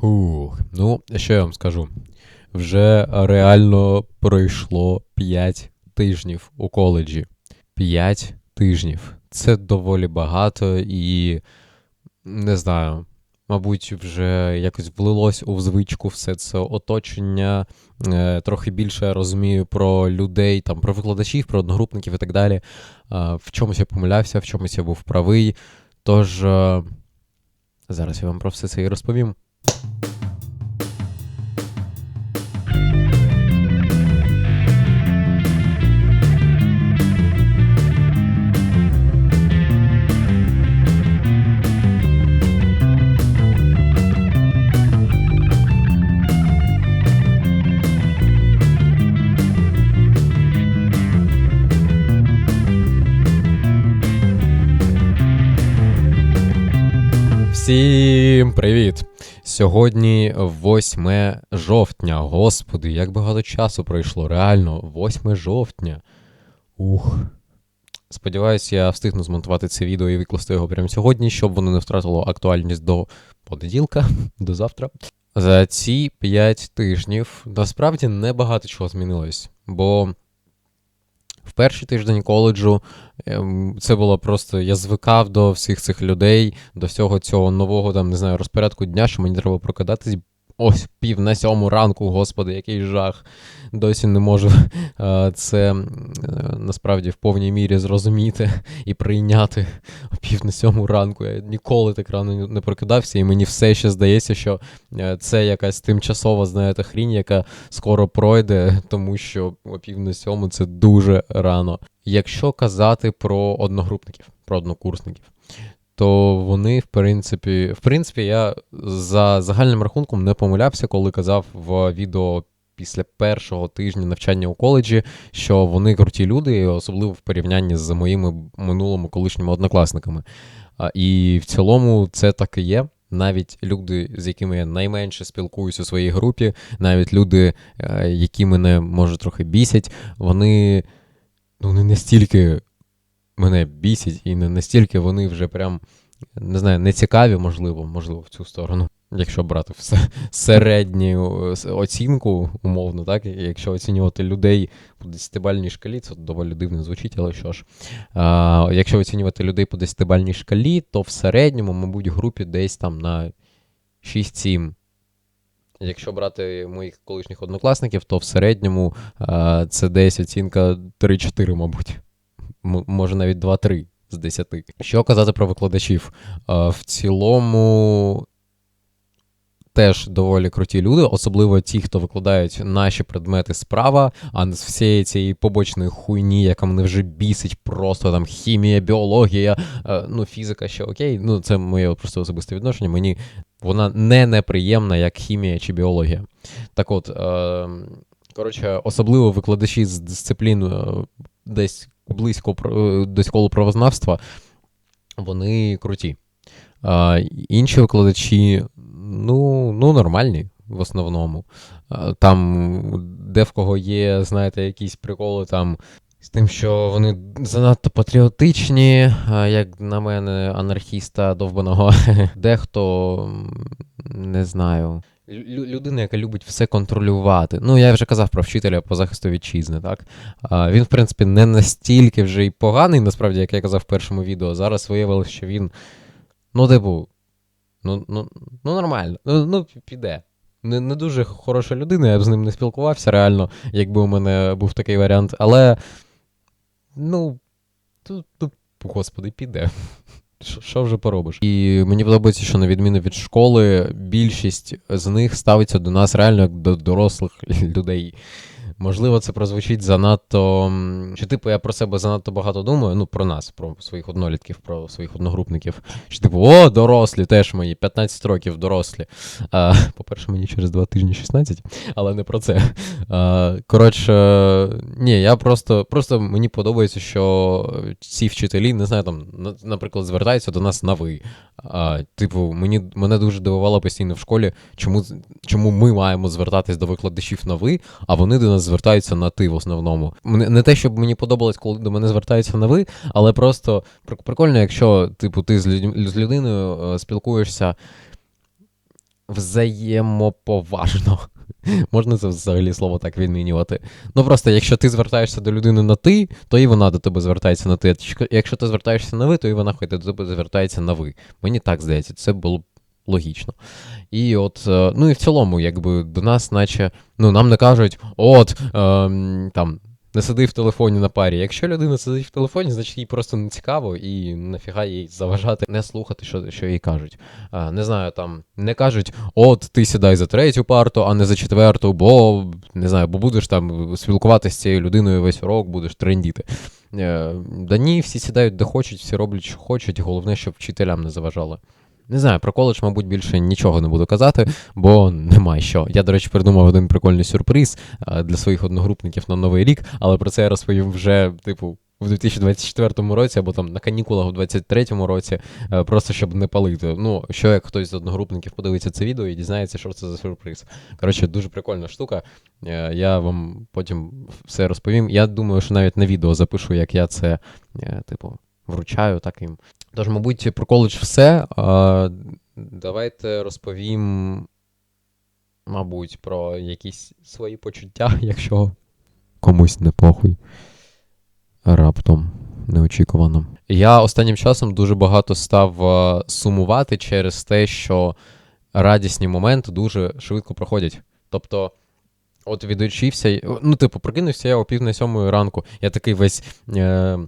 Фух, ну, що я вам скажу? Вже реально пройшло 5 тижнів у коледжі. 5 тижнів. Це доволі багато і не знаю. Мабуть, вже якось влилось у звичку все це оточення. Е, трохи більше я розумію про людей, там, про викладачів, про одногрупників і так далі. Е, в чомусь я помилявся, в чомусь я був правий. Тож е, зараз я вам про все це і розповім. Всім привіт! Сьогодні 8 жовтня. Господи, як багато часу пройшло, реально, 8 жовтня. Ух. Сподіваюсь, я встигну змонтувати це відео і викласти його прямо сьогодні, щоб воно не втратило актуальність до понеділка, до завтра. За ці 5 тижнів насправді небагато чого змінилось, бо в перший тиждень коледжу ем, це було просто. Я звикав до всіх цих людей, до всього цього нового там, не знаю, розпорядку дня, що мені треба прокидатись. Ось пів на сьому ранку, господи, який жах. Досі не можу е, це е, насправді в повній мірі зрозуміти і прийняти о пів на сьому ранку. Я ніколи так рано не прокидався, і мені все ще здається, що е, це якась тимчасова, знаєте, хрінь, яка скоро пройде, тому що о пів на сьому це дуже рано. Якщо казати про одногрупників, про однокурсників то вони, в принципі, в принципі, я за загальним рахунком не помилявся, коли казав в відео після першого тижня навчання у коледжі, що вони круті люди, особливо в порівнянні з моїми минулими колишніми однокласниками. І в цілому це так і є. Навіть люди, з якими я найменше спілкуюся у своїй групі, навіть люди, е, які мене може трохи бісять, вони ну, настільки мене бісять, і не настільки вони вже прям не знаю, не цікаві, можливо, можливо, в цю сторону. Якщо брати все середню оцінку, умовно, так, якщо оцінювати людей по десятибальній шкалі, це доволі дивно звучить, але що ж. А, Якщо оцінювати людей по десятибальній шкалі, то в середньому, мабуть, групі десь там на 6-7. Якщо брати моїх колишніх однокласників, то в середньому а, це десь оцінка 3-4, мабуть може навіть 2-3 з 10. Що казати про викладачів? В цілому. Теж доволі круті люди, особливо ті, хто викладають наші предмети справа, а з всієї цієї побочної хуйні, яка мене вже бісить, просто там хімія, біологія, ну, фізика ще окей. Ну, це моє просто особисте відношення. Мені вона не неприємна, як хімія чи біологія. Так от, коротше, особливо викладачі з дисциплін десь близько е, до колу правознавства, вони круті. А, Інші викладачі, ну, ну, нормальні в основному. А, там, де в кого є, знаєте, якісь приколи там. З тим, що вони занадто патріотичні, як на мене, анархіста довбаного. Дехто не знаю людина, яка любить все контролювати. Ну, я вже казав про вчителя по захисту вітчизни, так? А, Він, в принципі, не настільки вже й поганий, насправді, як я казав в першому відео. Зараз виявилося, що він. Ну, типу, ну, ну, ну нормально, ну, ну піде. Не не дуже хороша людина, я б з ним не спілкувався реально, якби у мене був такий варіант. Але. Ну, тут, тут господи, піде. Що вже поробиш? І мені подобається, що на відміну від школи, більшість з них ставиться до нас реально як до дорослих людей. Можливо, це прозвучить занадто. Чи, типу, я про себе занадто багато думаю, ну, про нас, про своїх однолітків, про своїх одногрупників. Що, типу, о, дорослі, теж мої, 15 років дорослі. А, По-перше, мені через 2 тижні 16, але не про це. А, Коротше, ні, я просто просто мені подобається, що ці вчителі, не знаю, там, наприклад, звертаються до нас на ви. А, Типу, мені мене дуже дивувало постійно в школі, чому чому ми маємо звертатись до викладачів на ви, а вони до нас звертаються на ти в основному. Не те, щоб мені подобалось, коли до мене звертаються на ви, але просто прикольно, якщо типу, ти з людиною е, спілкуєшся взаємоповажно. Можна це взагалі слово так відмінювати. Ну просто якщо ти звертаєшся до людини на ти, то і вона до тебе звертається на ти. Якщо ти звертаєшся на ви, то і вона хоч до тебе звертається на ви. Мені так здається, це було б логічно. І от, е, ну і в цілому, якби до нас, наче, ну нам не кажуть, от ем, там не сиди в телефоні на парі. Якщо людина сидить в телефоні, значить їй просто не цікаво і нафіга їй заважати, не слухати, що що їй кажуть. А, Не знаю, там не кажуть, от ти сідай за третю парту, а не за четверту, бо не знаю, бо будеш там спілкуватися з цією людиною весь урок, будеш трендіти. Е, да ні, всі сідають де хочуть, всі роблять, що хочуть. Головне, щоб вчителям не заважало. Не знаю, про коледж, мабуть, більше нічого не буду казати, бо немає що. Я, до речі, придумав один прикольний сюрприз для своїх одногрупників на новий рік, але про це я розповім вже, типу. В 2024 році або там на канікулах у 2023 році, просто щоб не палити. Ну, що як хтось з одногрупників подивиться це відео і дізнається, що це за сюрприз. Коротше, дуже прикольна штука. Я вам потім все розповім. Я думаю, що навіть на відео запишу, як я це, типу, вручаю так їм. Тож, мабуть, про коледж все. А, Давайте розповім, мабуть, про якісь свої почуття, якщо комусь не похуй. Раптом неочікувано. Я останнім часом дуже багато став сумувати через те, що радісні моменти дуже швидко проходять. Тобто, от відучився, ну, типу, прокинувся я о пів на сьомої ранку. Я такий весь. Е-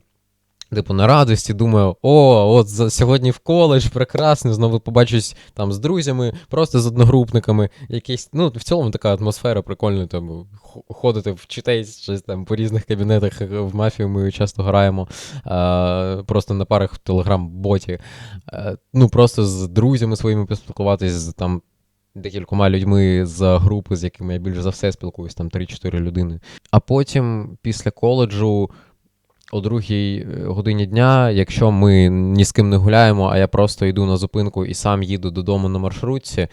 Типу, на радості, думаю, о, от за, сьогодні в коледж, прекрасно, знову побачусь там з друзями, просто з одногрупниками. Якісь, ну, в цілому така атмосфера прикольна, там ходити вчитись щось там по різних кабінетах в мафію ми часто граємо, а, просто на парах в телеграм-боті. Ну, просто з друзями своїми поспілкуватись, з там. Декількома людьми з групи, з якими я більш за все спілкуюсь, там 3-4 людини. А потім, після коледжу, о другій е, годині дня, якщо ми ні з ким не гуляємо, а я просто йду на зупинку і сам їду додому на маршрутці,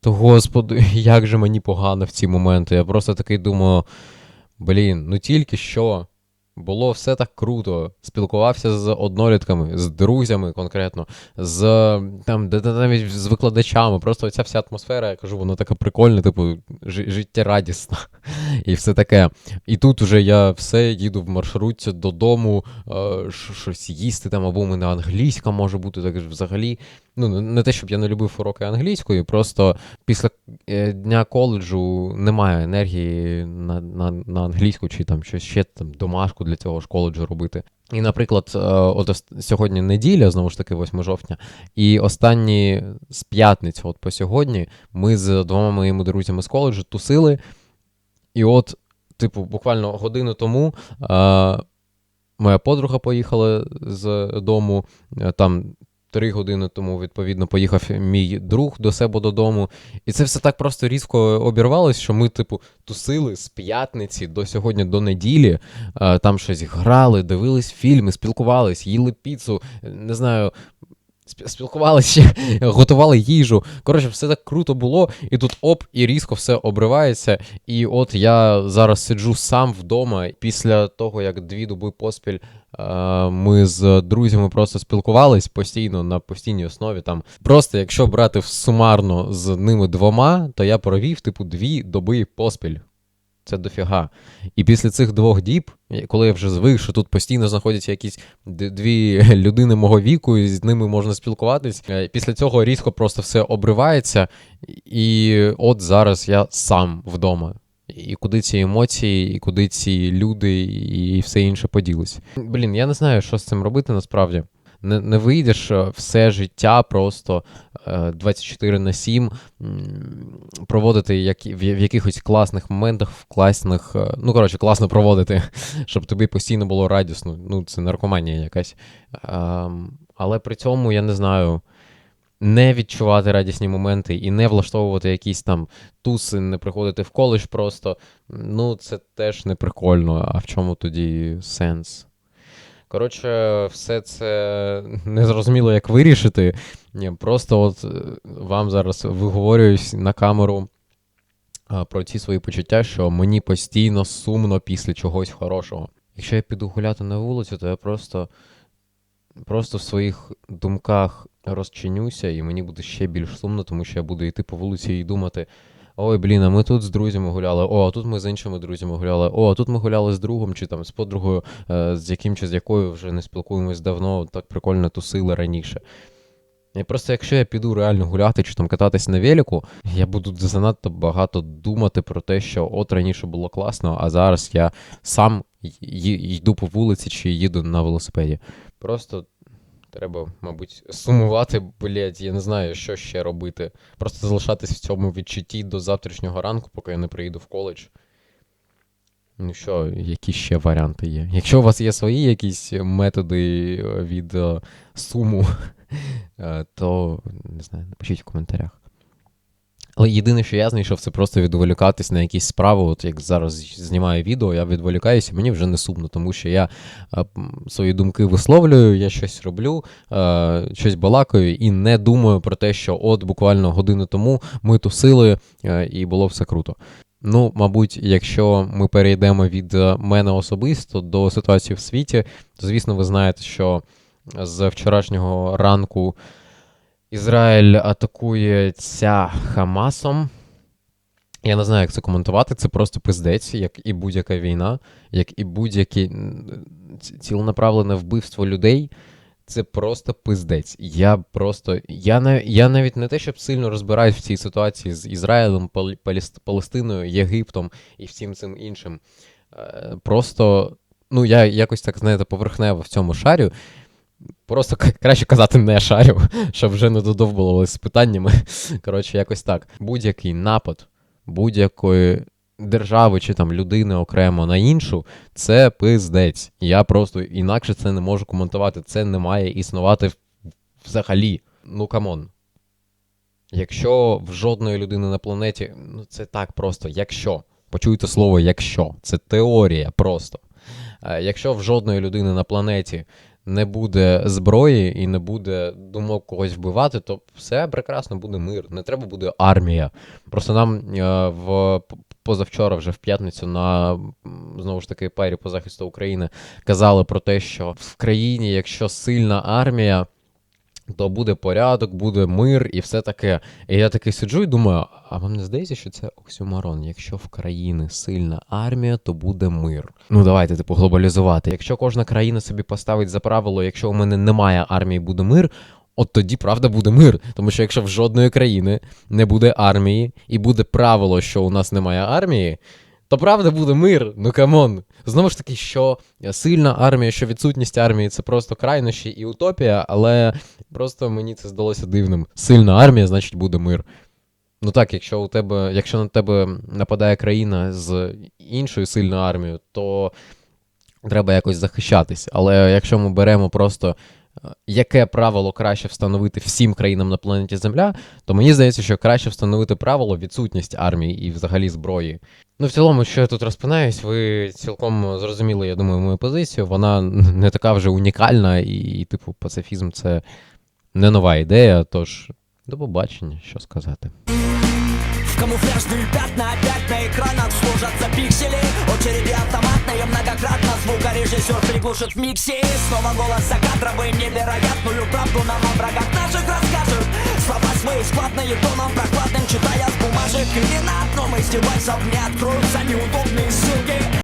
то господи, як же мені погано в ці моменти. Я просто такий думаю: блін, ну тільки що. Було все так круто. Спілкувався з однолітками, з друзями конкретно, з там, де, навіть з викладачами. Просто ця вся атмосфера, я кажу, вона така прикольна, типу, життєрадісна і все таке. І тут уже я все їду в маршрутці додому, е, щось їсти там, або у мене англійська може бути, так взагалі ну не те, щоб я не любив уроки англійської, просто після е, дня коледжу немає енергії на на, на англійську чи там щось ще там домашку для цього ж коледжу робити. І, наприклад, е, от сьогодні неділя, знову ж таки, 8 жовтня, і останні з п'ятниці, от по сьогодні, ми з двома моїми друзями з коледжу тусили. І от, типу, буквально годину тому. А, е, Моя подруга поїхала з дому, там Три години тому, відповідно, поїхав мій друг до себе додому. І це все так просто різко обірвалось, що ми, типу, тусили з п'ятниці до сьогодні, до неділі. Там щось грали, дивились фільми, спілкувались, їли піцу. Не знаю, спілкувалися, готували їжу. Коротше, все так круто було, і тут оп, і різко все обривається. І от я зараз сиджу сам вдома після того, як дві доби поспіль ми з друзями просто спілкувались постійно на постійній основі. Там Просто якщо брати сумарно з ними двома, то я провів типу дві доби поспіль. Це дофіга. І після цих двох діб, коли я вже звик, що тут постійно знаходяться якісь дві людини мого віку, і з ними можна спілкуватись. Е, після цього різко просто все обривається. І от зараз я сам вдома. І куди ці емоції, і куди ці люди, і все інше поділись. Блін, я не знаю, що з цим робити насправді. Не не вийдеш все життя просто 24 е, на 7 проводити як, в якихось класних моментах, в класних, е, ну, коротше, класно проводити, щоб тобі постійно було радісно. Ну, це наркоманія якась. Ем, але при цьому я не знаю не відчувати радісні моменти і не влаштовувати якісь там туси, не приходити в коледж просто. Ну, це теж не прикольно. А в чому тоді сенс? Коротше, все це незрозуміло, як вирішити. Просто от е, вам зараз виговорююсь на камеру про ці свої почуття, що мені постійно сумно після чогось хорошого. Якщо я піду гуляти на вулицю, то я просто просто в своїх думках розчинюся, і мені буде ще більш сумно, тому що я буду йти по вулиці і думати. Ой, блін, а ми тут з друзями гуляли. О, а тут ми з іншими друзями гуляли. О, а тут ми гуляли з другом чи там з подругою, е, з яким чи з якою вже не спілкуємось давно, так прикольно тусили раніше. І просто якщо я піду реально гуляти чи там кататись на велику, я буду занадто багато думати про те, що от раніше було класно, а зараз я сам йду по вулиці чи їду на велосипеді. Просто треба, мабуть, сумувати, блять, я не знаю, що ще робити. Просто залишатись в цьому відчутті до завтрашнього ранку, поки я не приїду в коледж. Ну що, які ще варіанти є? Якщо у вас є свої якісь методи е, від е, суму, е, то не знаю, напишіть в коментарях. Але єдине, що я знайшов, це просто відволікатись на якісь справи. От як зараз знімаю відео, я відволікаюся, мені вже не сумно, тому що я е, свої думки висловлюю, я щось роблю, е, щось балакаю і не думаю про те, що от буквально годину тому ми тусили е, і було все круто. Ну, мабуть, якщо ми перейдемо від мене особисто до ситуації в світі, то звісно, ви знаєте, що з вчорашнього ранку Ізраїль атакується Хамасом. Я не знаю, як це коментувати. Це просто пиздець, як і будь-яка війна, як і будь-яке ціленаправлене вбивство людей. Це просто пиздець. Я просто. Я, нав- я навіть не те, щоб сильно розбираюсь в цій ситуації з Ізраїлем, Пал- Палестиною, Єгиптом і всім цим іншим. Е, Просто, ну, я якось так, знаєте, поверхнево в цьому шарю. Просто краще казати не шарю, щоб вже не додовбувалися з питаннями. Коротше, якось так. Будь-який напад будь-якої держави чи там людини окремо на іншу, це пиздець. Я просто інакше це не можу коментувати. Це не має існувати взагалі. Ну камон. Якщо в жодної людини на планеті, ну це так просто, якщо. Почуйте слово якщо. Це теорія просто. Е, Якщо в жодної людини на планеті не буде зброї і не буде думок когось вбивати, то все прекрасно буде мир. Не треба буде армія. Просто нам е, в позавчора, вже в п'ятницю, на знову ж таки пері по захисту України казали про те, що в країні, якщо сильна армія, то буде порядок, буде мир і все таке. І я такий сиджу і думаю, а вам не здається, що це оксюмарон? Якщо в країни сильна армія, то буде мир. Ну давайте, типу, глобалізувати. Якщо кожна країна собі поставить за правило, якщо у мене немає армії, буде мир. От тоді правда буде мир. Тому що якщо в жодної країни не буде армії і буде правило, що у нас немає армії, то правда буде мир. Ну камон. Знову ж таки, що сильна армія, що відсутність армії це просто крайнощі і утопія, але просто мені це здалося дивним. Сильна армія, значить буде мир. Ну так, якщо у тебе, якщо на тебе нападає країна з іншою сильною армією, то треба якось захищатись. Але якщо ми беремо просто е, яке правило краще встановити всім країнам на планеті Земля, то мені здається, що краще встановити правило відсутність армії і взагалі зброї. Ну, в цілому, що я тут розпинаюсь, ви цілком зрозуміли, я думаю, мою позицію. Вона не така вже унікальна, і, типу, пацифізм це не нова ідея, тож до побачення, що сказати. Камуфляжные пятна опять на экранах служатся пиксели. Очереди автоматные многократно Звукорежиссер приглушит в миксе И снова голос за кадровым невероятную правду нам о врагах наших расскажет. Слова свои складные тоном прохладным Читая с бумажек. Или на одном из девайсов Мне откроются неудобные ссылки